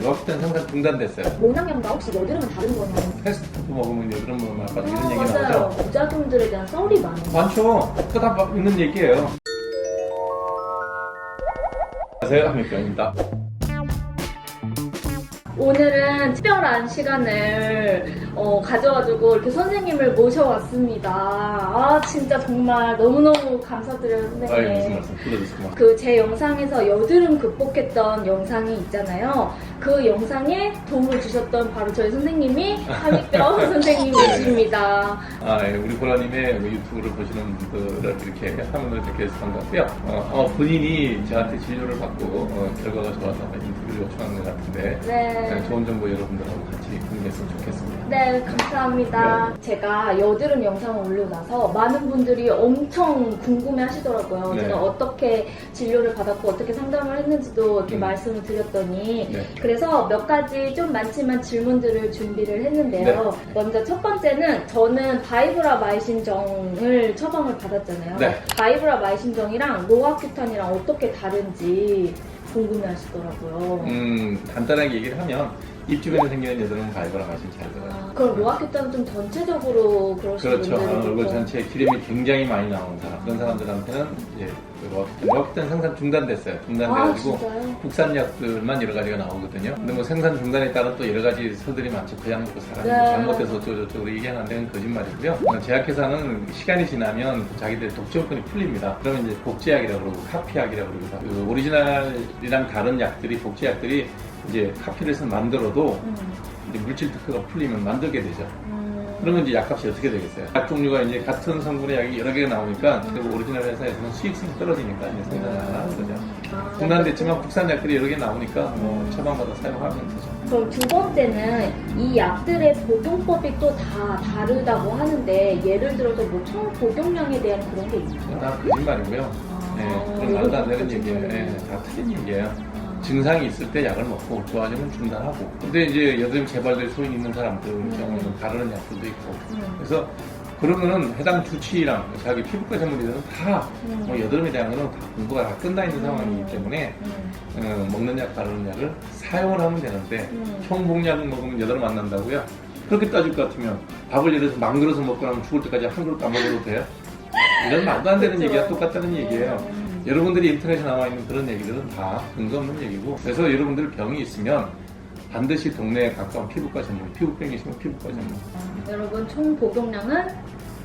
러프텐 생산 중단됐어요. 모낭염과 혹시 여드름은 다른 거냐면 패스트푸드 먹으면 여드름 먹으면 아까 이런 아, 얘기 맞아요. 나오죠? 부작용들에 대한 썰이 많아요. 많죠. 그거 다 있는 얘기예요. 안녕하세요. 한민경입니다. 오늘은 특별한 시간을 어, 가져가지고 이렇게 선생님을 모셔왔습니다. 아 진짜 정말 너무너무 감사드려요 선생님. 아이, 무슨 말씀 불러주세요. 그제 영상에서 여드름 극복했던 영상이 있잖아요. 그 영상에 도움을 주셨던 바로 저희 선생님이 한익병 선생님이십니다. 아, 예, 우리 보라님의 그 유튜브를 보시는 분들을 이렇게 화면을 이렇게 해서 반갑고요. 어, 어, 본인이 저한테 진료를 받고 어, 결과가 좋아서 인터뷰를 요청한 것 같은데 네. 네, 좋은 정보 여러분들하고 같이 공유했으면 좋겠습니다. 네, 감사합니다. 제가 여드름 영상을 올리고 나서 많은 분들이 엄청 궁금해 하시더라고요. 네. 제가 어떻게 진료를 받았고 어떻게 상담을 했는지도 이렇게 음. 말씀을 드렸더니 네. 그래서 몇 가지 좀 많지만 질문들을 준비를 했는데요. 먼저 첫 번째는 저는 바이브라 마이신정을 처방을 받았잖아요. 네. 바이브라 마이신정이랑 로아큐탄이랑 어떻게 다른지 궁금해 하시더라고요. 음, 간단하게 얘기를 하면 입 주변에 생기는 여드름은 바이브라 마신 잘 들어요. 아, 그럼 로아큐탄은 좀 전체적으로 그러시는 그렇죠. 분들이 어, 얼굴 있고. 전체에 기름이 굉장히 많이 나오는 사람. 그런 사람들한테는 이제 그 로아키탄, 로아키탄 생산 중단됐어요. 아, 중단돼가지고 진짜요? 국산약들만 여러 가지가 나오거든요. 근데 뭐 생산 중단에 따른 또 여러 가지 설들이 많죠. 그 약 먹고 사람이 네. 잘못돼서 어쩌고저쩌고 얘기하는 데는 거짓말이고요. 어, 제약회사는 시간이 지나면 자기들 독점권이 풀립니다. 그러면 이제 복제약이라고 그러고 카피약이라고 그러고 그 오리지널이랑 다른 약들이 복제약들이 이제 카피를 해서 만들어도 음, 이제 물질 특허가 풀리면 만들게 되죠. 음. 그러면 이제 약값이 어떻게 되겠어요? 약 종류가 이제 같은 성분의 약이 여러 개가 나오니까 음. 그리고 오리지널 회사에서는 수익성이 떨어지니까 이제 생산을 안 하는 거죠. 아, 중단됐지만 국산 약들이 여러 개 나오니까 뭐 처방받아 사용하면 되죠. 그럼 두 번째는 이 약들의 복용법이 또 다 다르다고 하는데 예를 들어서 뭐 총 복용량에 대한 그런 게 있나요? 다 거짓말이고요. 아, 예, 그런 말도 안 되는 얘기예요. 예, 다 틀린 얘기예요. 아. 증상이 있을 때 약을 먹고 좋아지면 중단하고. 근데 이제 여드름 재발될 소인 있는 사람들 음. 경우에는 다른 약들도 있고. 음. 그래서 그러면은 해당 주치의랑 자기 피부과 전문의들은 다 음. 뭐 여드름에 대한 거는 다 공부가 다 끝나 있는 상황이기 때문에 음. 어, 먹는 약 바르는 약을 사용을 하면 되는데 음. 형복약을 먹으면 여드름 안 난다고요? 그렇게 따질 것 같으면 밥을 예를 들어서 망들어서 먹고 나면 죽을 때까지 한 그릇 안 먹어도 돼요? 이런 말도 안 되는. 얘기가 똑같다는 얘기예요. 음. 여러분들이 인터넷에 나와 있는 그런 얘기들은 다 근거 없는 얘기고 그래서 여러분들 병이 있으면 반드시 동네에 가까운 피부과 전문, 피부병이 있으면 피부과 전문. 아, 여러분 총 복용량은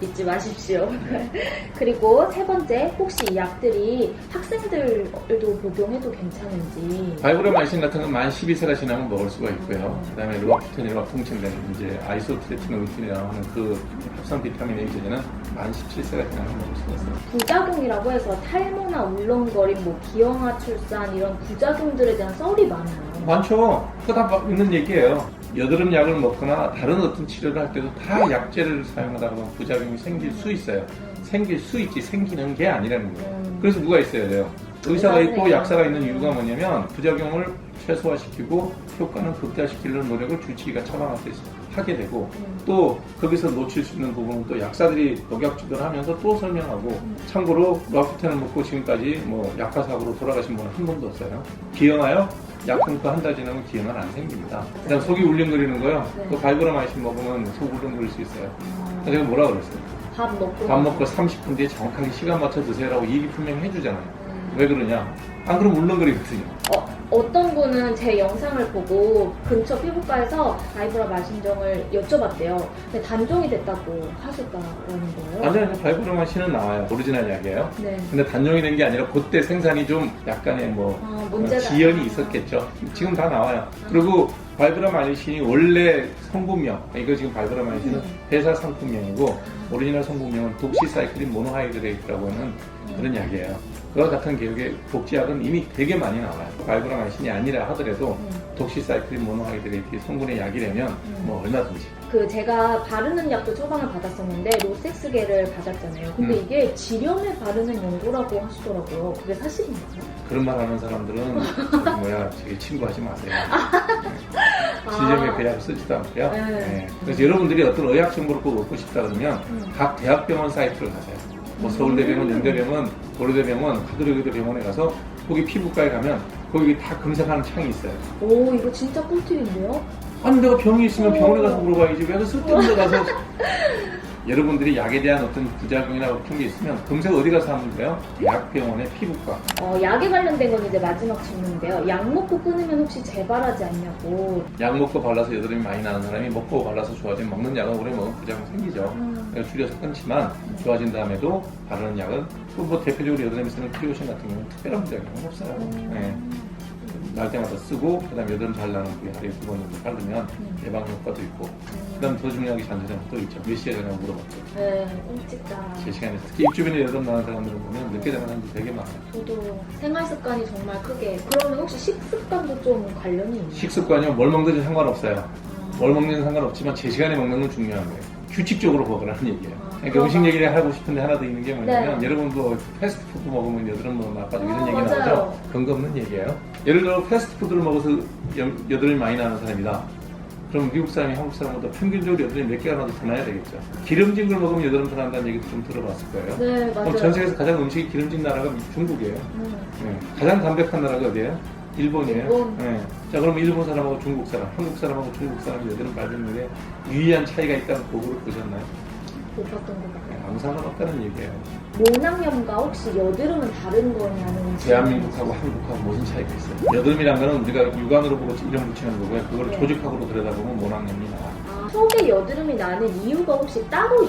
잊지 마십시오. 그리고 세 번째, 혹시 이 약들이 학생들도 복용해도 괜찮은지. 바이브라마이신 같은 건 만 12세가 지나면 먹을 수가 있고요. 그 다음에 로아키톤이라고 통칭되는 이제 아이소트레티노이틴이라고 하는 그 합성 비타민 A 제제는 만 17세가 지나면 먹을 수가 있어요. 부작용이라고 해서 탈모나 울렁거림, 뭐 기형아 출산 이런 부작용들에 대한 썰이 많아요. 많죠. 그거 다 있는 얘기예요. 여드름 약을 먹거나 다른 어떤 치료를 할 때도 다 약제를 사용하다 보면 부작용이 생길 수 있어요. 생길 수 있지 생기는 게 아니라는 거예요. 음. 그래서 누가 있어야 돼요? 의사가 있고. 약사가 있는 이유가 뭐냐면 부작용을 최소화시키고 효과는 극대화시키려는 노력을 주치의가 처방할 때 하게 되고 음. 또 거기서 놓칠 수 있는 부분은 또 약사들이 독약주들 하면서 또 설명하고 음. 참고로 라프텐을 먹고 지금까지 뭐 약화사고로 돌아가신 분은 한 분도 없어요. 기형아요? 약 끊고 한달 지나면 기형은 안 생깁니다. 그냥 속이 울렁거리는 거요. 네. 그 발브라마이신 먹으면 속 울렁거릴 수 있어요. 어, 제가 뭐라 그랬어요? 밥 먹고. 밥 먹고 30분 뒤에 정확하게 시간 맞춰 드세요라고 얘기 분명히 해주잖아요. 음. 왜 그러냐? 안 그러면 울렁거리거든요. 어, 어떤 분은 제 영상을 보고 근처 피부과에서 바이브라 마신정을 여쭤봤대요. 근데 단종이 됐다고 하셨다라는 거예요. 아니, 아니, 발브라마이신은 나와요. 오리지널 약이에요. 네. 근데 단종이 된 게 아니라 그때 생산이 좀 약간의 뭐 아, 문제가 지연이 있었겠죠. 지금 다 나와요. 그리고 발브라 마이신이 원래 성분명, 이거 지금 발브라 마이신은 음. 회사 상품명이고 오리지널 성분명은 독시사이클린 모노하이드레이트라고 하는 그런 약이에요. 그와 같은 계열의 복제약은 이미 되게 많이 나와요. 발브라 마이신이 아니라 하더라도 음. 독시사이클린 모노하이드레이트 성분의 약이라면 음. 뭐 얼마든지. 그 제가 바르는 약도 처방을 받았었는데 로섹스계를 받았잖아요. 근데 음. 이게 지렴에 바르는 용도라고 하시더라고요. 그게 사실인가요? 그런 말 하는 사람들은 뭐야 저기 친구하지 마세요. 지점에 그 약을 쓰지도 않고요. 네. 네. 그래서 여러분들이 어떤 의학 정보를 꼭 얻고 싶다 그러면 음. 각 대학병원 사이트를 가세요. 뭐 서울대병원, 연대병원, 고려대병원, 가톨릭대 병원에 가서 거기 피부과에 가면 거기 다 검색하는 창이 있어요. 오 이거 진짜 꿀팁인데요? 아니 내가 병이 있으면 어. 병원에 가서 물어봐야지 왜 쓸데없는 데 가서 여러분들이 약에 대한 어떤 부작용이나 그런 게 있으면 검색 어디 가서 하면 돼요? 대학병원의 피부과 어, 약에 관련된 건 이제 마지막 질문인데요. 약 먹고 끊으면 혹시 재발하지 않냐고. 약 먹고 발라서 여드름이 많이 나는 사람이 먹고 발라서 좋아지면 먹는 약은 오래 먹으면 부작용 생기죠 음. 그래서 줄여서 끊지만 좋아진 다음에도 바르는 약은 또 뭐 대표적으로 여드름이 쓰는 크리오신 같은 경우는 특별한 부작용은 없어요 음. 네. 날 때마다 쓰고 그다음 여드름 잘 나는 부위 하루에 두 번 정도 바르면 음. 예방 효과도 있고 음. 그다음 더 중요한 게 잔소리가 또 있죠 몇 시에 자냐고 물어봤죠 네, 끔찍다. 제 시간에 특히 입 주변에 여드름 나는 사람들을 보면 늦게 자는 사람들 되게 많아요 저도 생활 습관이 정말 크게. 그러면 혹시 식습관도 좀 관련이 있나요? 식습관이요 뭘 먹든지 상관없어요 아, 뭘 먹는 건 상관없지만 제 시간에 먹는 건 중요한 거예요 규칙적으로 먹으라는 얘기예요 아, 그러니까 음식. 얘기를 하고 싶은데 하나 더 있는 게 뭐냐면 네. 여러분도 패스트푸드 먹으면 여드름 먹으면 나빠지고 이런 어, 얘기 맞아요. 나오죠 근거 없는 얘기예요 예를 들어 패스트푸드를 먹어서 여, 여드름이 많이 나는 사람이다 그럼 미국 사람이 한국 사람보다 평균적으로 여드름이 몇 개가 나도 더 나야 되겠죠 기름진 걸 먹으면 여드름 더 난다는 얘기도 좀 들어봤을 거예요 네, 그럼 맞아요. 전 세계에서 가장 음식이 기름진 나라가 중국이에요 음. 네. 가장 담백한 나라가 어디예요? 일본이에요. 일본. 네. 자, 그러면 일본 사람하고 중국 사람, 한국 사람하고 중국 사람 여드름 발병률에 유의한 차이가 있다는 보고를 보셨나요? 못 봤던 것 네, 같아요. 아무 상관없다는 얘기예요. 모낭염과 혹시 여드름은 다른 거냐는 대한민국하고 한국하고 무슨 차이가 있어요? 여드름이란 거는 우리가 육안으로 보고 이름 붙이는 거고요. 그걸 네. 조직학으로 들여다보면 모낭염이 나와. 아, 속에 여드름이 나는 이유가 혹시 따로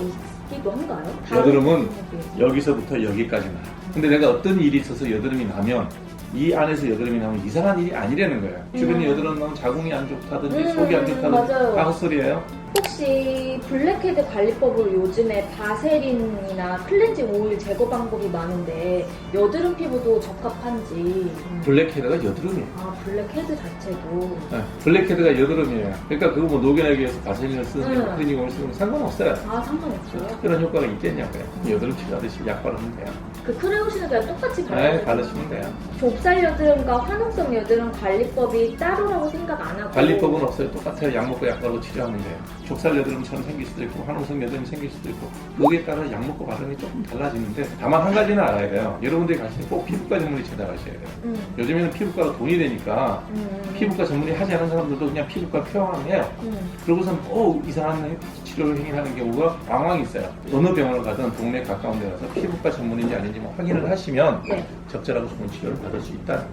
있기도 한가요? 여드름은? 여기서부터 여기까지 나요. 근데 내가 어떤 일이 있어서 여드름이 나면 이 안에서 여드름이 나면 이상한 일이 아니라는 거예요. 주변에 음. 여드름 나면 자궁이 안 좋다든지 음, 속이 안 좋다든지. 다 헛소리예요. 혹시 블랙헤드 관리법으로 요즘에 바세린이나 클렌징 오일 제거 방법이 많은데 여드름 피부도 적합한지 음. 블랙헤드가 여드름이에요. 아 블랙헤드 자체도 네, 블랙헤드가 여드름이에요. 그러니까 그거 뭐 노견하기 위해서 바세린을 쓰는 음. 클리닉을 쓰는 건 상관없어요. 아 상관없어요? 특별한 효과가 있겠냐고요. 여드름 치료하듯이 약 바르면 돼요. 그 크레오신을 그냥 똑같이 네, 발라요? 바르시면 돼요. 좁쌀 여드름과 화농성 여드름 관리법이 따로라고 생각 안 하고 관리법은 없어요. 똑같아요. 약 먹고 약 바르고 치료하면 돼요. 족살 여드름처럼 생길 수도 있고 화농성 여드름이 생길 수도 있고 거기에 따라 약 먹고 게 조금 달라지는데 다만 한 가지는 알아야 돼요. 여러분들이 가실 때 꼭 피부과 전문의 찾아가셔야 돼요. 음, 요즘에는 피부과가 돈이 되니까 음, 피부과 전문의 하지 않은 사람들도 그냥 피부과 표현을 해요. 음. 그러고선 어 이상한 치료 행위하는 경우가 왕왕 있어요. 어느 병원을 가든 동네 가까운 데 가서 피부과 전문인지 아닌지 뭐 확인을 하시면 네. 적절하고 좋은 치료를 받을 수 있다.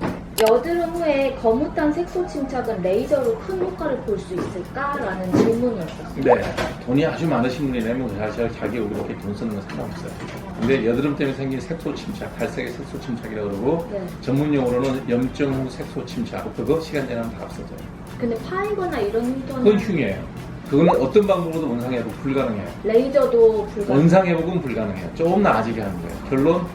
여드름 후에 거뭇한 색소 침착은 레이저로 큰 효과를 볼 수 있을까라는 질문이었어요. 근데 돈이 아주 많으신 분이 내면 사실 자기 옷 이렇게 돈 쓰는 건 상관없어요. 근데 여드름 때문에 생긴 색소 침착, 갈색의 색소 침착이라고 그러고 네. 전문 용어로는 염증 후 색소 침착. 그거 시간 지나면 다 없어져요. 근데 파이거나 이런 그건 흉터는 흉이에요. 그거는 어떤 방법으로도 원상 회복 불가능해요. 레이저도 불가능. 원상 회복은 불가능해요. 조금 나아지게 하는 거예요. 결론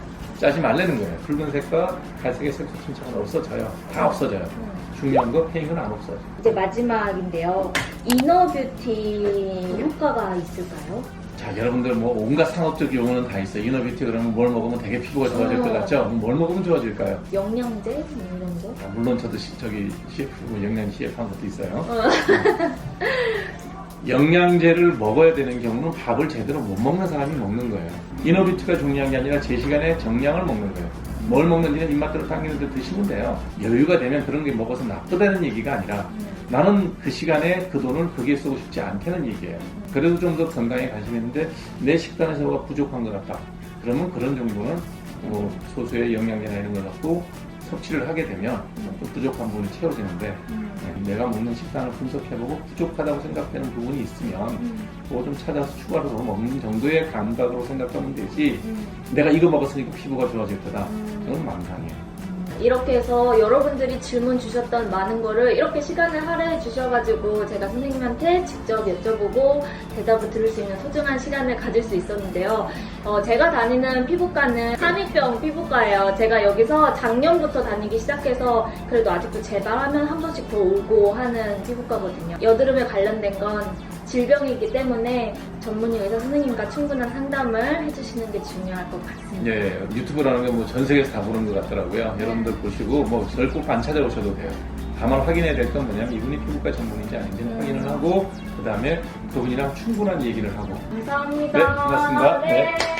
짜지 말라는 거예요. 붉은색과 갈색의 색소 침착은 없어져요. 다 없어져요. 음. 중요한 거 페인은 안 없어져. 이제 마지막인데요. 이너 뷰티 효과가 있을까요? 자, 여러분들 뭐 온갖 상업적 용어는 다 있어요. 이너뷰티 그러면 뭘 먹으면 되게 피부가 좋아질 것 같죠? 그럼 뭘 먹으면 좋아질까요? 영양제 뭐 이런 거? 아, 물론 저도 시- 저기 CF, 뭐 영양 CF 한 것도 있어요. 영양제를 먹어야 되는 경우는 밥을 제대로 못 먹는 사람이 먹는 거예요. 이너뷰티가 중요한 게 아니라 제 시간에 정량을 먹는 거예요. 뭘 먹는지는 입맛대로 당기는 데 드시면 돼요. 여유가 되면 그런 게 먹어서 나쁘다는 얘기가 아니라 나는 그 시간에 그 돈을 거기에 쓰고 싶지 않다는 얘기예요. 그래도 좀 더 건강에 관심이 있는데 내 식단에서 뭐가 부족한 것 같다. 그러면 그런 정도는 뭐 소수의 영양제나 이런 걸 갖고 섭취를 하게 되면 또 부족한 부분이 채워지는데 음. 네, 내가 먹는 식단을 분석해보고 부족하다고 생각되는 부분이 있으면 음. 그거 좀 찾아서 추가로 더 먹는 정도의 감각으로 생각하면 되지 음. 내가 이거 먹었으니까 피부가 좋아질 거다 음. 그건 망상이에요 이렇게 해서 여러분들이 질문 주셨던 많은 거를 이렇게 시간을 할애해 주셔가지고 제가 선생님한테 직접 여쭤보고 대답을 들을 수 있는 소중한 시간을 가질 수 있었는데요. 어, 제가 다니는 피부과는 삼위병 피부과예요. 제가 여기서 작년부터 다니기 시작해서 그래도 아직도 재발하면 한 번씩 더 오고 하는 피부과거든요. 여드름에 관련된 건 질병이기 때문에 전문의 의사 선생님과 충분한 상담을 해주시는 게 중요할 것 같습니다. 예, 유튜브라는 게 뭐 전 세계에서 다 보는 것 같더라고요 여러분들 보시고 뭐 저를 꼭 안 찾아오셔도 돼요 다만 확인해야 될 건 뭐냐면 이분이 피부과 전문인지 아닌지는 음. 확인을 하고 그 다음에 그분이랑 충분한 얘기를 하고 감사합니다. 네, 고맙습니다. 네. 네.